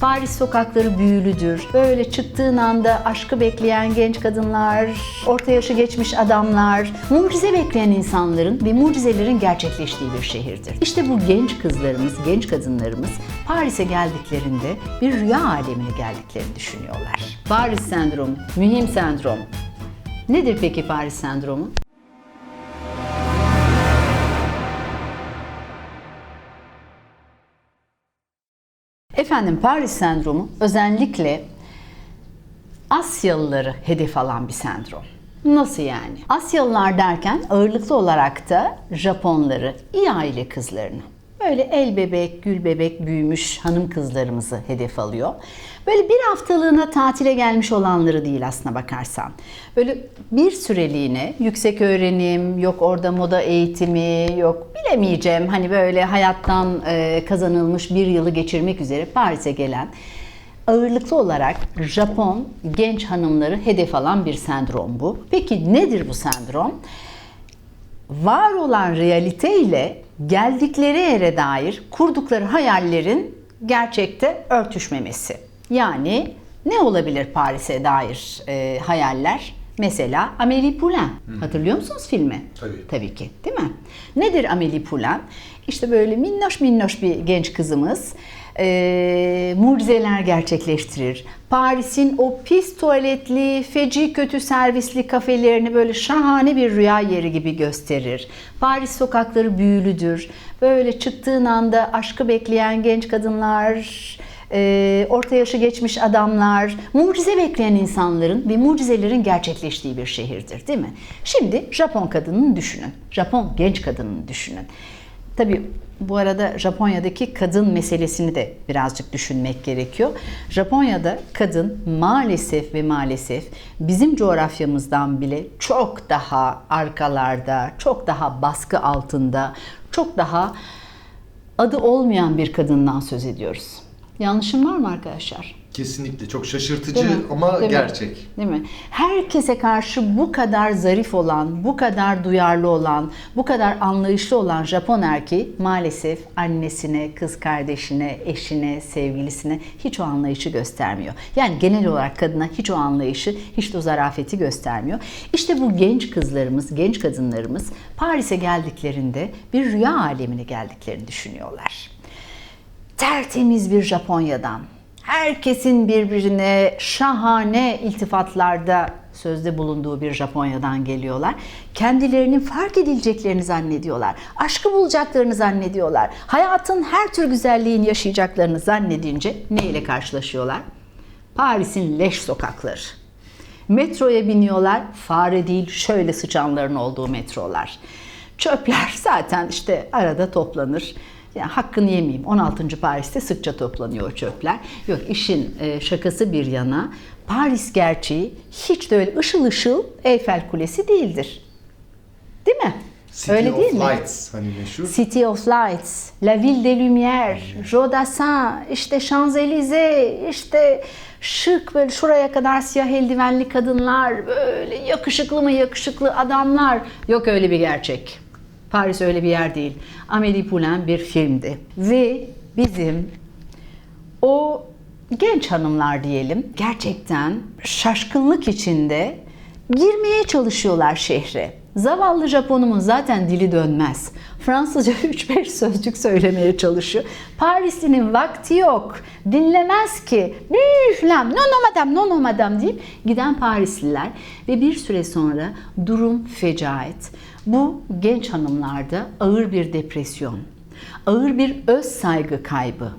Paris sokakları büyülüdür. Böyle çıktığın anda aşkı bekleyen genç kadınlar, orta yaşı geçmiş adamlar, mucize bekleyen insanların ve mucizelerin gerçekleştiği bir şehirdir. İşte bu genç kızlarımız, genç kadınlarımız Paris'e geldiklerinde bir rüya alemine geldiklerini düşünüyorlar. Paris sendromu, mühim sendrom. Nedir peki Paris sendromu? Efendim Paris sendromu özellikle Asyalıları hedef alan bir sendrom. Nasıl yani? Asyalılar derken ağırlıklı olarak da Japonları, iyi aile kızlarını. Böyle el bebek, gül bebek büyümüş hanım kızlarımızı hedef alıyor. Böyle bir haftalığına tatile gelmiş olanları değil aslına bakarsan. Böyle bir süreliğine yüksek öğrenim, yok orada moda eğitimi, yok bilemeyeceğim. Hani böyle hayattan e, kazanılmış bir yılı geçirmek üzere Paris'e gelen ağırlıklı olarak Japon genç hanımları hedef alan bir sendrom bu. Peki nedir bu sendrom? Var olan realite ile geldikleri yere dair kurdukları hayallerin gerçekte örtüşmemesi. Yani ne olabilir Paris'e dair e, hayaller? Mesela Amélie Poulain. Hatırlıyor musunuz filmi? Tabii. Tabii ki değil mi? Nedir Amélie Poulain? İşte böyle minnoş minnoş bir genç kızımız e, mucizeler gerçekleştirir. Paris'in o pis tuvaletli, feci kötü servisli kafelerini böyle şahane bir rüya yeri gibi gösterir. Paris sokakları büyülüdür. Böyle çıktığın anda aşkı bekleyen genç kadınlar, e, orta yaşı geçmiş adamlar, mucize bekleyen insanların ve mucizelerin gerçekleştiği bir şehirdir değil mi? Şimdi Japon kadınını düşünün. Japon genç kadınını düşünün. Tabii bu arada Japonya'daki kadın meselesini de birazcık düşünmek gerekiyor. Japonya'da kadın maalesef ve maalesef bizim coğrafyamızdan bile çok daha arkalarda, çok daha baskı altında, çok daha adı olmayan bir kadından söz ediyoruz. Yanlışım var mı arkadaşlar? Kesinlikle çok şaşırtıcı Değil mi? ama Değil mi? gerçek. Değil mi? Herkese karşı bu kadar zarif olan, bu kadar duyarlı olan, bu kadar anlayışlı olan Japon erkeği maalesef annesine, kız kardeşine, eşine, sevgilisine hiç o anlayışı göstermiyor. Yani genel olarak kadına hiç o anlayışı, hiç de o zarafeti göstermiyor. İşte bu genç kızlarımız, genç kadınlarımız Paris'e geldiklerinde bir rüya alemine geldiklerini düşünüyorlar tertemiz bir Japonya'dan, herkesin birbirine şahane iltifatlarda sözde bulunduğu bir Japonya'dan geliyorlar. Kendilerinin fark edileceklerini zannediyorlar. Aşkı bulacaklarını zannediyorlar. Hayatın her tür güzelliğini yaşayacaklarını zannedince ne ile karşılaşıyorlar? Paris'in leş sokakları. Metroya biniyorlar, fare değil şöyle sıçanların olduğu metrolar. Çöpler zaten işte arada toplanır. Yani hakkını yemeyeyim. 16. Paris'te sıkça toplanıyor o çöpler. Yok işin e, şakası bir yana Paris gerçeği hiç de öyle ışıl ışıl Eyfel Kulesi değildir. Değil mi? City öyle of değil mi? Lights hani meşhur. City of Lights, La Ville des Lumières, Jodassin, işte Champs-Élysées, işte şık böyle şuraya kadar siyah eldivenli kadınlar, böyle yakışıklı mı yakışıklı adamlar. Yok öyle bir gerçek. Paris öyle bir yer değil. Amélie Poulain bir filmdi. Ve bizim o genç hanımlar diyelim gerçekten şaşkınlık içinde girmeye çalışıyorlar şehre. Zavallı Japonumun zaten dili dönmez. Fransızca 3-5 sözcük söylemeye çalışıyor. Parislinin vakti yok. Dinlemez ki. Büflem, no no madam, no no madam deyip giden Parisliler ve bir süre sonra durum fecaat. Bu genç hanımlarda ağır bir depresyon, ağır bir öz saygı kaybı.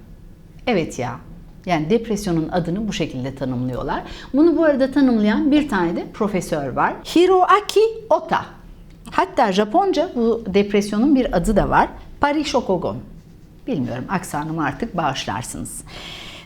Evet ya, yani depresyonun adını bu şekilde tanımlıyorlar. Bunu bu arada tanımlayan bir tane de profesör var. Hiroaki Ota. Hatta Japonca bu depresyonun bir adı da var. Parishokogon. Bilmiyorum aksanımı artık bağışlarsınız.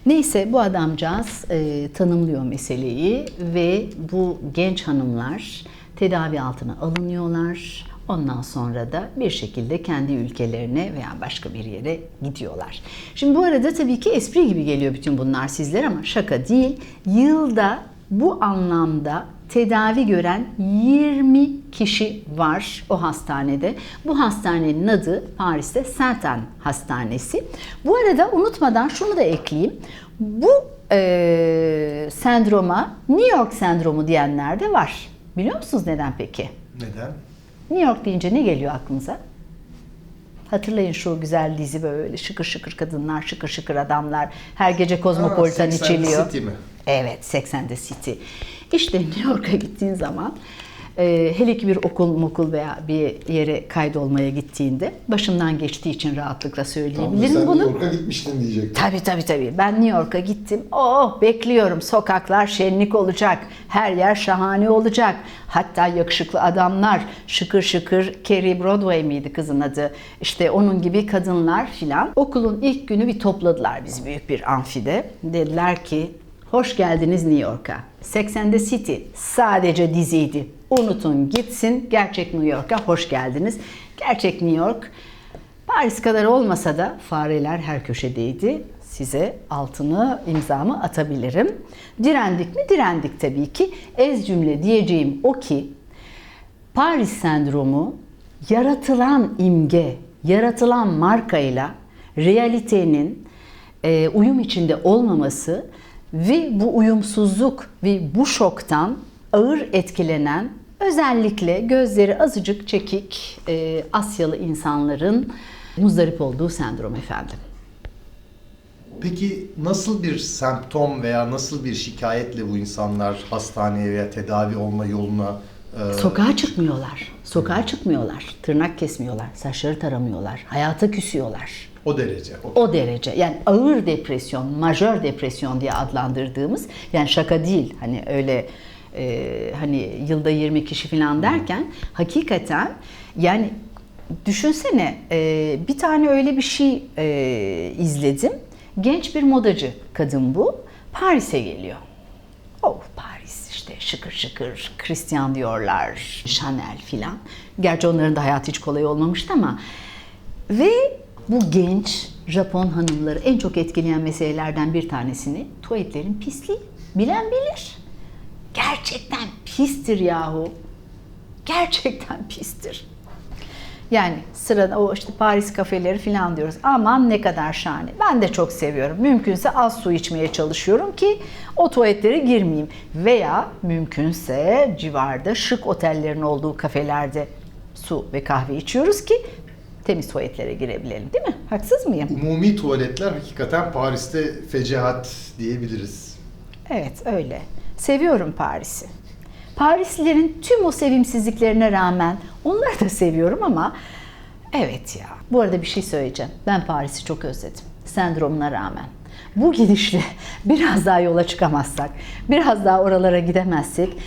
Neyse bu adamcağız e, tanımlıyor meseleyi ve bu genç hanımlar tedavi altına alınıyorlar. Ondan sonra da bir şekilde kendi ülkelerine veya başka bir yere gidiyorlar. Şimdi bu arada tabii ki espri gibi geliyor bütün bunlar sizlere ama şaka değil. Yılda bu anlamda tedavi gören 20 kişi var o hastanede. Bu hastanenin adı Paris'te Saint-Anne Hastanesi. Bu arada unutmadan şunu da ekleyeyim. Bu e, sendroma New York sendromu diyenler de var. Biliyor musunuz neden peki? Neden? New York deyince ne geliyor aklınıza? Hatırlayın şu güzel dizi böyle şıkır şıkır kadınlar, şıkır şıkır adamlar. Her gece kozmopolitan içiliyor. City mi? Evet, Sex and the City. İşte New York'a gittiğin zaman e, hele ki bir okul mokul veya bir yere kaydolmaya gittiğinde başımdan geçtiği için rahatlıkla söyleyebilirim sen bunu. New York'a gitmiştin diyecektim. Tabii tabii tabii. Ben New York'a gittim. Oh bekliyorum. Sokaklar şenlik olacak. Her yer şahane olacak. Hatta yakışıklı adamlar şıkır şıkır Carrie Broadway miydi kızın adı? İşte onun gibi kadınlar filan. Okulun ilk günü bir topladılar biz büyük bir amfide. Dediler ki hoş geldiniz New York'a. Sex and the City sadece diziydi. Unutun gitsin. Gerçek New York'a hoş geldiniz. Gerçek New York Paris kadar olmasa da fareler her köşedeydi. Size altını imzamı atabilirim. Direndik mi? Direndik tabii ki. Ez cümle diyeceğim o ki Paris sendromu yaratılan imge, yaratılan markayla realitenin e, uyum içinde olmaması ve bu uyumsuzluk ve bu şoktan ağır etkilenen özellikle gözleri azıcık çekik e, Asyalı insanların muzdarip olduğu sendrom efendim. Peki nasıl bir semptom veya nasıl bir şikayetle bu insanlar hastaneye veya tedavi olma yoluna e, Sokağa çıkmıyorlar. Sokağa çıkmıyorlar. Tırnak kesmiyorlar. Saçları taramıyorlar. Hayata küsüyorlar. O derece? O- O derece. Yani ağır depresyon, majör depresyon diye adlandırdığımız yani şaka değil. Hani öyle e, hani yılda 20 kişi falan derken hakikaten yani düşünsene e, bir tane öyle bir şey e, izledim. Genç bir modacı kadın bu. Paris'e geliyor. Oh Paris işte şıkır şıkır Christian diyorlar, Chanel filan. Gerçi onların da hayatı hiç kolay olmamıştı ama ve bu genç Japon hanımları en çok etkileyen meselelerden bir tanesini tuvaletlerin pisliği. Bilen bilir. Gerçekten pistir yahu. Gerçekten pistir. Yani sırada o işte Paris kafeleri falan diyoruz. Aman ne kadar şahane. Ben de çok seviyorum. Mümkünse az su içmeye çalışıyorum ki o tuvaletlere girmeyeyim. Veya mümkünse civarda şık otellerin olduğu kafelerde su ve kahve içiyoruz ki temiz tuvaletlere girebilelim değil mi? Haksız mıyım? Umumi tuvaletler hakikaten Paris'te fecaat diyebiliriz. Evet öyle. Seviyorum Paris'i. Parislilerin tüm o sevimsizliklerine rağmen onları da seviyorum ama evet ya. Bu arada bir şey söyleyeceğim. Ben Paris'i çok özledim. Sendromuna rağmen. Bu gidişle biraz daha yola çıkamazsak, biraz daha oralara gidemezsek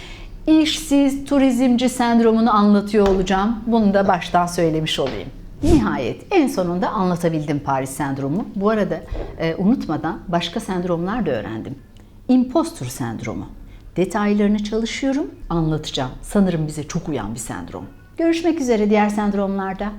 işsiz turizmci sendromunu anlatıyor olacağım. Bunu da baştan söylemiş olayım. Nihayet en sonunda anlatabildim Paris sendromu. Bu arada e, unutmadan başka sendromlar da öğrendim. Impostor sendromu. Detaylarını çalışıyorum, anlatacağım. Sanırım bize çok uyan bir sendrom. Görüşmek üzere diğer sendromlarda.